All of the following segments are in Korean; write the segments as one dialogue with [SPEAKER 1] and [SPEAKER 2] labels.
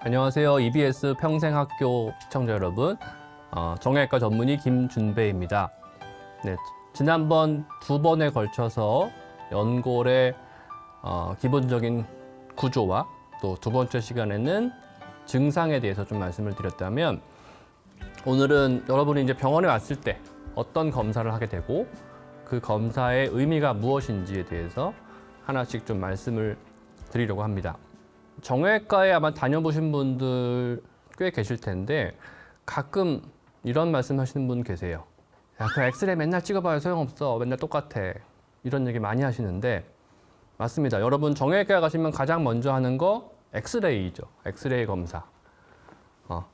[SPEAKER 1] 안녕하세요. EBS 평생학교 시청자 여러분. 어, 정형외과 전문의 김준배입니다. 네, 지난번 두 번에 걸쳐서 연골의 어, 기본적인 구조와 또 두 번째 시간에는 증상에 대해서 좀 말씀을 드렸다면 오늘은 여러분이 이제 병원에 왔을 때 어떤 검사를 하게 되고 그 검사의 의미가 무엇인지에 대해서 하나씩 좀 말씀을 드리려고 합니다. 정형외과에 아마 다녀보신 분들 꽤 계실 텐데 가끔 이런 말씀 하시는 분 계세요. 야, 그 엑스레이 맨날 찍어봐야 소용없어. 맨날 똑같아. 이런 얘기 많이 하시는데 맞습니다. 여러분 정형외과 가시면 가장 먼저 하는 거 엑스레이죠. 엑스레이 검사. 어.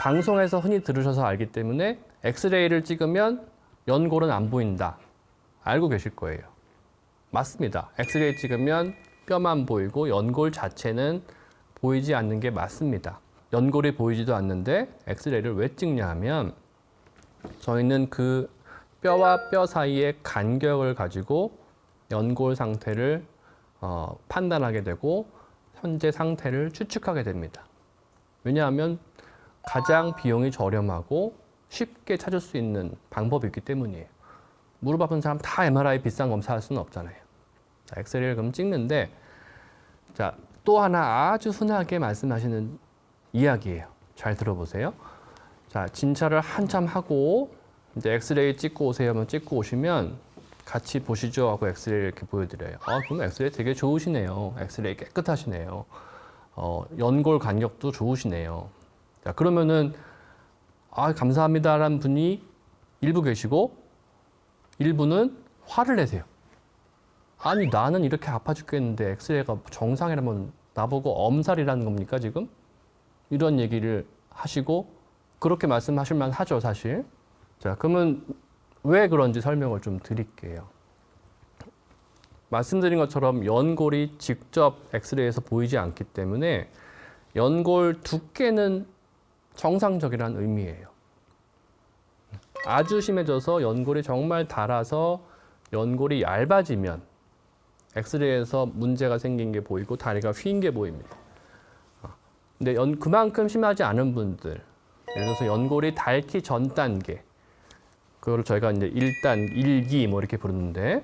[SPEAKER 1] 방송에서 흔히 들으셔서 알기 때문에 엑스레이를 찍으면 연골은 안 보인다. 알고 계실 거예요. 맞습니다. 엑스레이 찍으면 뼈만 보이고 연골 자체는 보이지 않는 게 맞습니다. 연골이 보이지도 않는데 엑스레이를 왜 찍냐 하면 저희는 그 뼈와 뼈 사이의 간격을 가지고 연골 상태를 어, 판단하게 되고 현재 상태를 추측하게 됩니다. 왜냐하면 가장 비용이 저렴하고 쉽게 찾을 수 있는 방법이 있기 때문이에요. 무릎 아픈 사람 다 MRI 비싼 검사 할 수는 없잖아요. 자, 엑스레이를 그럼 찍는데 자, 또 하나 아주 흔하게 말씀하시는 이야기예요. 잘 들어보세요. 자, 진찰을 한참 하고 이제 엑스레이 찍고 오세요. 하면 찍고 오시면 같이 보시죠 하고 엑스레이 이렇게 보여드려요. 아, 그럼 엑스레이 되게 좋으시네요. 엑스레이 깨끗하시네요. 어, 연골 간격도 좋으시네요. 자, 그러면은 아, 감사합니다라는 분이 일부 계시고 일부는 화를 내세요. 아니 나는 이렇게 아파 죽겠는데 엑스레이가 정상이라면 나보고 엄살이라는 겁니까 지금? 이런 얘기를 하시고 그렇게 말씀하실 만 하죠 사실. 자 그러면 왜 그런지 설명을 좀 드릴게요. 말씀드린 것처럼 연골이 직접 엑스레이에서 보이지 않기 때문에 연골 두께는 정상적이라는 의미예요. 아주 심해져서 연골이 정말 닳아서 연골이 얇아지면 엑스레이에서 문제가 생긴 게 보이고 다리가 휜게 보입니다. 어, 근데 연, 그만큼 심하지 않은 분들, 예를 들어서 연골이 닳기 전 단계, 그거를 저희가 이제 1단, 1기 뭐 이렇게 부르는데,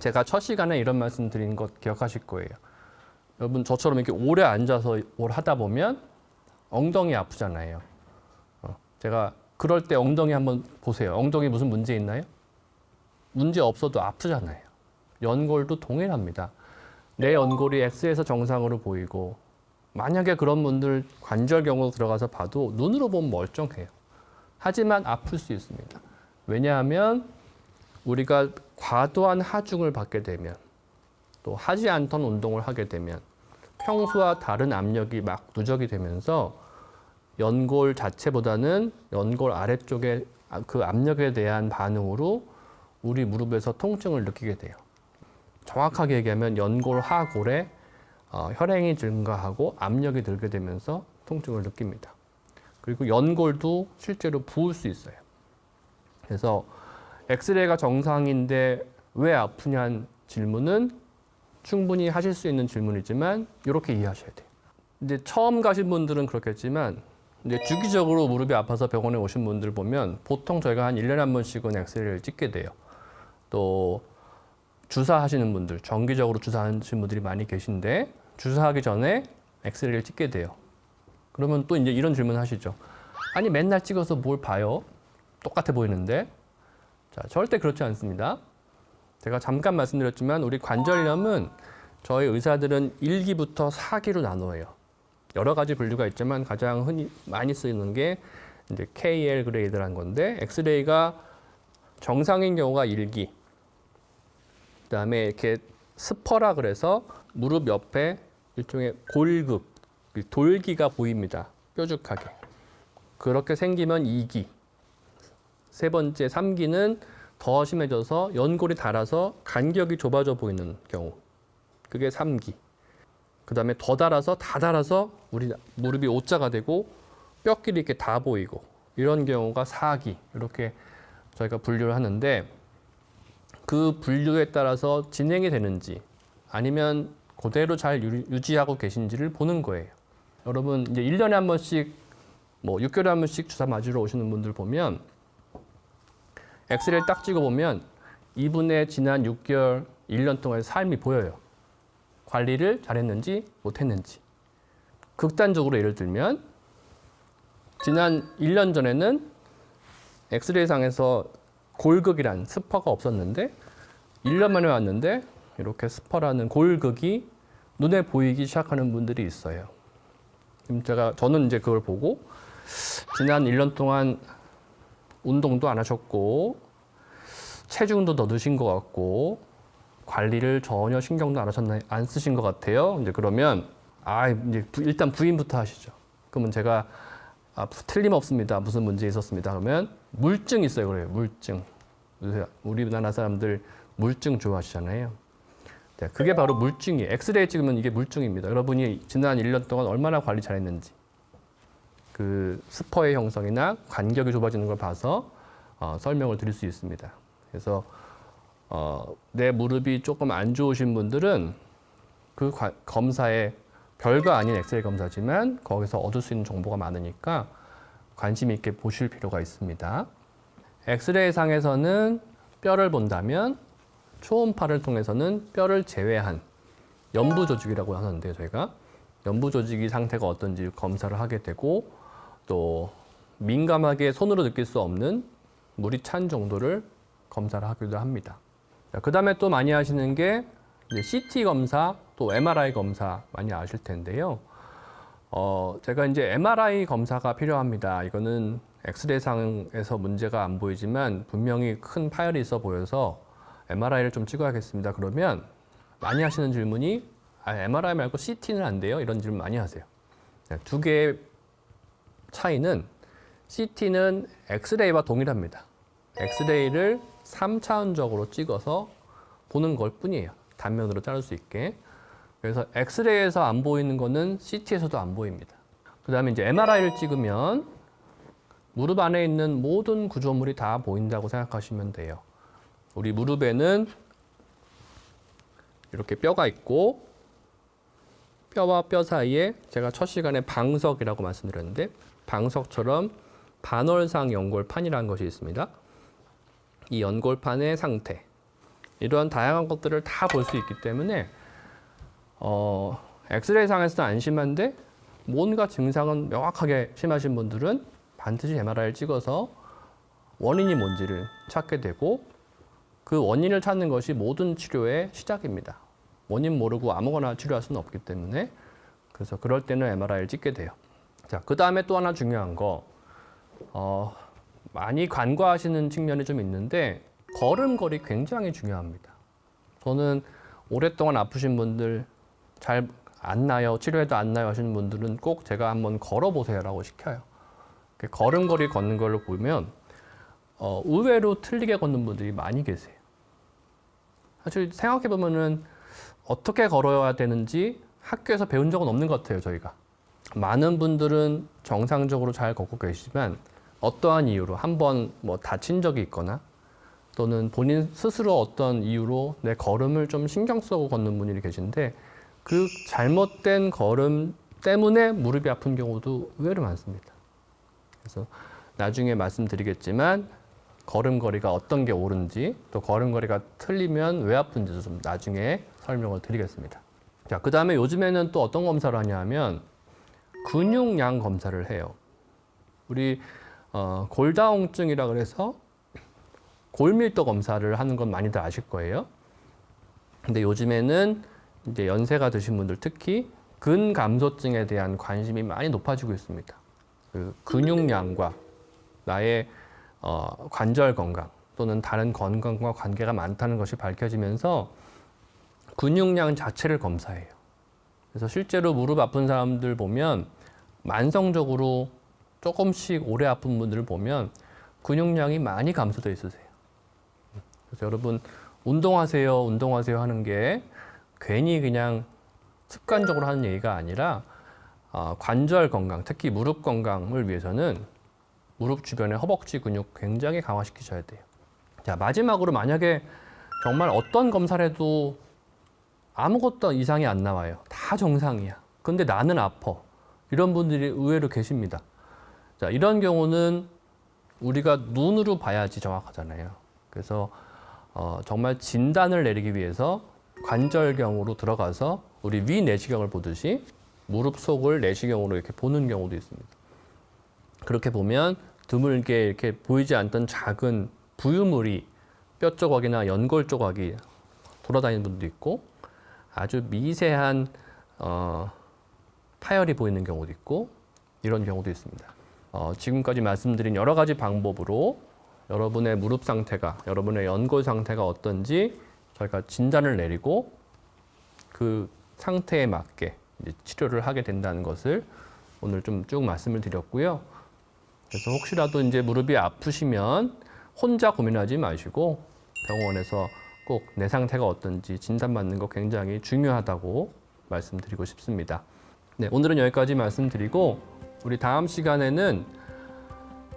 [SPEAKER 1] 제가 첫 시간에 이런 말씀 드린 것 기억하실 거예요. 여러분 저처럼 이렇게 오래 앉아서 뭘 하다 보면 엉덩이 아프잖아요. 어, 제가 그럴 때 엉덩이 한번 보세요. 엉덩이 무슨 문제 있나요? 문제 없어도 아프잖아요. 연골도 동일합니다. 내 연골이 X에서 정상으로 보이고 만약에 그런 분들 관절 경으로 들어가서 봐도 눈으로 보면 멀쩡해요. 하지만 아플 수 있습니다. 왜냐하면 우리가 과도한 하중을 받게 되면 또 하지 않던 운동을 하게 되면 평소와 다른 압력이 막 누적이 되면서 연골 자체보다는 연골 아래쪽에 그 압력에 대한 반응으로 우리 무릎에서 통증을 느끼게 돼요. 정확하게 얘기하면 연골 하골에 어, 혈행이 증가하고 압력이 들게 되면서 통증을 느낍니다. 그리고 연골도 실제로 부을 수 있어요. 그래서 엑스레이가 정상인데 왜 아프냐는 질문은 충분히 하실 수 있는 질문이지만 이렇게 이해하셔야 돼요. 이제 처음 가신 분들은 그렇겠지만 이제 주기적으로 무릎이 아파서 병원에 오신 분들 보면 보통 저희가 한 1년에 한 번씩은 엑스레이를 찍게 돼요. 또 주사하시는 분들, 정기적으로 주사하시는 분들이 많이 계신데 주사하기 전에 엑스레이를 찍게 돼요. 그러면 또 이제 이런 질문 하시죠. 아니 맨날 찍어서 뭘 봐요? 똑같아 보이는데. 자, 절대 그렇지 않습니다. 제가 잠깐 말씀드렸지만 우리 관절염은 저희 의사들은 1기부터 4기로 나눠요. 여러 가지 분류가 있지만 가장 흔히 많이 쓰이는 게 이제 KL 그레이드라는 건데 엑스레이가 정상인 경우가 1기. 그다음에 이렇게 스퍼라 그래서 무릎 옆에 일종의 골극, 돌기가 보입니다. 뾰족하게. 그렇게 생기면 2기. 세 번째 3기는 더 심해져서 연골이 닳아서 간격이 좁아져 보이는 경우. 그게 3기. 그 다음에 더 닳아서 다 닳아서 우리 무릎이 O자가 되고 뼈끼리 이렇게 다 보이고 이런 경우가 4기. 이렇게 저희가 분류를 하는데 그 분류에 따라서 진행이 되는지 아니면 그대로 잘 유- 유지하고 계신지를 보는 거예요. 여러분 이제 1년에 한 번씩 뭐 6개월에 한 번씩 주사 맞으러 오시는 분들 보면 엑스레이를 딱 찍어 보면 이분의 지난 6개월, 1년 동안의 삶이 보여요. 관리를 잘했는지 못했는지. 극단적으로 예를 들면 지난 1년 전에는 엑스레이 상에서 골극이란 스퍼가 없었는데 1년 만에 왔는데 이렇게 스퍼라는 골극이 눈에 보이기 시작하는 분들이 있어요. 그럼 제가 저는 이제 그걸 보고 지난 1년 동안 운동도 안 하셨고 체중도 더 드신 것 같고 관리를 전혀 신경도 안 하셨나 안 쓰신 것 같아요. 이제 그러면 아 이제 부- 일단 부인부터 하시죠. 그러면 제가 아, 틀림없습니다. 무슨 문제 있었습니다. 그러면 물증 있어요. 그래요. 물증. 우리나라 사람들 물증 좋아하시잖아요. 네, 그게 바로 물증이에요. 엑스레이 찍으면 이게 물증입니다. 여러분이 지난 1년 동안 얼마나 관리 잘했는지 그 스퍼의 형성이나 간격이 좁아지는 걸 봐서 어, 설명을 드릴 수 있습니다. 그래서 어, 내 무릎이 조금 안 좋으신 분들은 그 관- 검사에 별거 아닌 엑스레이 검사지만 거기서 얻을 수 있는 정보가 많으니까 관심 있게 보실 필요가 있습니다. 엑스레이 상에서는 뼈를 본다면 초음파를 통해서는 뼈를 제외한 연부 조직이라고 하는데 저희가 연부 조직이 상태가 어떤지 검사를 하게 되고 또 민감하게 손으로 느낄 수 없는 물이 찬 정도를 검사를 하기도 합니다. 그 다음에 또 많이 하시는 게 CT 검사 또 MRI 검사 많이 아실 텐데요. 어, 제가 이제 MRI 검사가 필요합니다. 이거는 엑스레이 상에서 문제가 안 보이지만 분명히 큰 파열이 있어 보여서 MRI를 좀 찍어야겠습니다. 그러면 많이 하시는 질문이 아, MRI 말고 CT는 안 돼요? 이런 질문 많이 하세요. 네, 두 개의 차이는 CT는 엑스레이와 동일합니다. 엑스레이를 3차원적으로 찍어서 보는 걸 뿐이에요. 단면으로 자를 수 있게. 그래서 엑스레이에서 안 보이는 거는 CT에서도 안 보입니다. 그 다음에 이제 MRI를 찍으면 무릎 안에 있는 모든 구조물이 다 보인다고 생각하시면 돼요. 우리 무릎에는 이렇게 뼈가 있고 뼈와 뼈 사이에 제가 첫 시간에 방석이라고 말씀드렸는데 방석처럼 반월상 연골판이라는 것이 있습니다. 이 연골판의 상태 이런 다양한 것들을 다 볼 수 있기 때문에 어, 엑스레이 상에서는 안심한데 뭔가 증상은 명확하게 심하신 분들은 반드시 MRI를 찍어서 원인이 뭔지를 찾게 되고 그 원인을 찾는 것이 모든 치료의 시작입니다. 원인 모르고 아무거나 치료할 수는 없기 때문에 그래서 그럴 때는 MRI를 찍게 돼요. 자, 그 다음에 또 하나 중요한 거, 어, 많이 간과하시는 측면이 좀 있는데 걸음걸이 굉장히 중요합니다. 저는 오랫동안 아프신 분들 잘 안 나요, 치료해도 안 나요 하시는 분들은 꼭 제가 한번 걸어보세요라고 시켜요. 그 걸음걸이 걷는 걸로 보면 어, 의외로 틀리게 걷는 분들이 많이 계세요. 사실 생각해 보면은 어떻게 걸어야 되는지 학교에서 배운 적은 없는 것 같아요, 저희가. 많은 분들은 정상적으로 잘 걷고 계시지만 어떠한 이유로 한번 뭐 다친 적이 있거나 또는 본인 스스로 어떤 이유로 내 걸음을 좀 신경 쓰고 걷는 분들이 계신데 그 잘못된 걸음 때문에 무릎이 아픈 경우도 의외로 많습니다. 그래서 나중에 말씀드리겠지만 걸음걸이가 어떤 게 옳은지 또 걸음걸이가 틀리면 왜 아픈지도 좀 나중에 설명을 드리겠습니다. 자, 그 다음에 요즘에는 또 어떤 검사를 하냐면 근육량 검사를 해요. 우리 어, 골다공증이라 그래서 골밀도 검사를 하는 건 많이들 아실 거예요. 근데 요즘에는 이제 연세가 드신 분들 특히 근감소증에 대한 관심이 많이 높아지고 있습니다. 그 근육량과 나의 어, 관절 건강 또는 다른 건강과 관계가 많다는 것이 밝혀지면서 근육량 자체를 검사해요. 그래서 실제로 무릎 아픈 사람들 보면 만성적으로 조금씩 오래 아픈 분들을 보면 근육량이 많이 감소돼 있으세요. 그래서 여러분 운동하세요, 운동하세요 하는 게 괜히 그냥 습관적으로 하는 얘기가 아니라 어, 관절 건강, 특히 무릎 건강을 위해서는 무릎 주변의 허벅지 근육 굉장히 강화시키셔야 돼요. 자, 마지막으로 만약에 정말 어떤 검사를 해도 아무것도 이상이 안 나와요. 다 정상이야. 근데 나는 아파. 이런 분들이 의외로 계십니다. 자, 이런 경우는 우리가 눈으로 봐야지 정확하잖아요. 그래서 어, 정말 진단을 내리기 위해서 관절경으로 들어가서 우리 위 내시경을 보듯이 무릎 속을 내시경으로 이렇게 보는 경우도 있습니다. 그렇게 보면 드물게 이렇게 보이지 않던 작은 부유물이 뼈 조각이나 연골 조각이 돌아다니는 분도 있고 아주 미세한 어, 파열이 보이는 경우도 있고 이런 경우도 있습니다. 어, 지금까지 말씀드린 여러 가지 방법으로 여러분의 무릎 상태가, 여러분의 연골 상태가 어떤지 저희가 진단을 내리고 그 상태에 맞게 치료를 하게 된다는 것을 오늘 좀 쭉 말씀을 드렸고요. 그래서 혹시라도 이제 무릎이 아프시면 혼자 고민하지 마시고 병원에서 꼭 내 상태가 어떤지 진단받는 거 굉장히 중요하다고 말씀드리고 싶습니다. 네, 오늘은 여기까지 말씀드리고 우리 다음 시간에는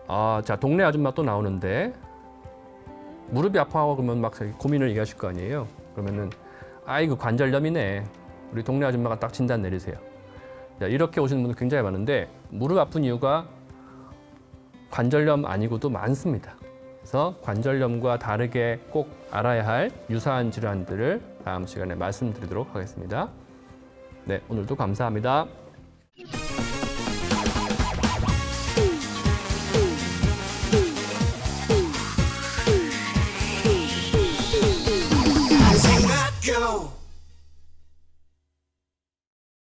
[SPEAKER 1] 아, 자 동네 아줌마 또 나오는데 무릎이 아파하고 그러면 막 고민을 얘기하실 거 아니에요. 그러면은 아이고 관절염이네. 우리 동네 아줌마가 딱 진단 내리세요. 자, 이렇게 오시는 분들 굉장히 많은데 무릎 아픈 이유가 관절염 아니고도 많습니다. 그래서 관절염과 다르게 꼭 알아야 할 유사한 질환들을 다음 시간에 말씀드리도록 하겠습니다. 네, 오늘도 감사합니다.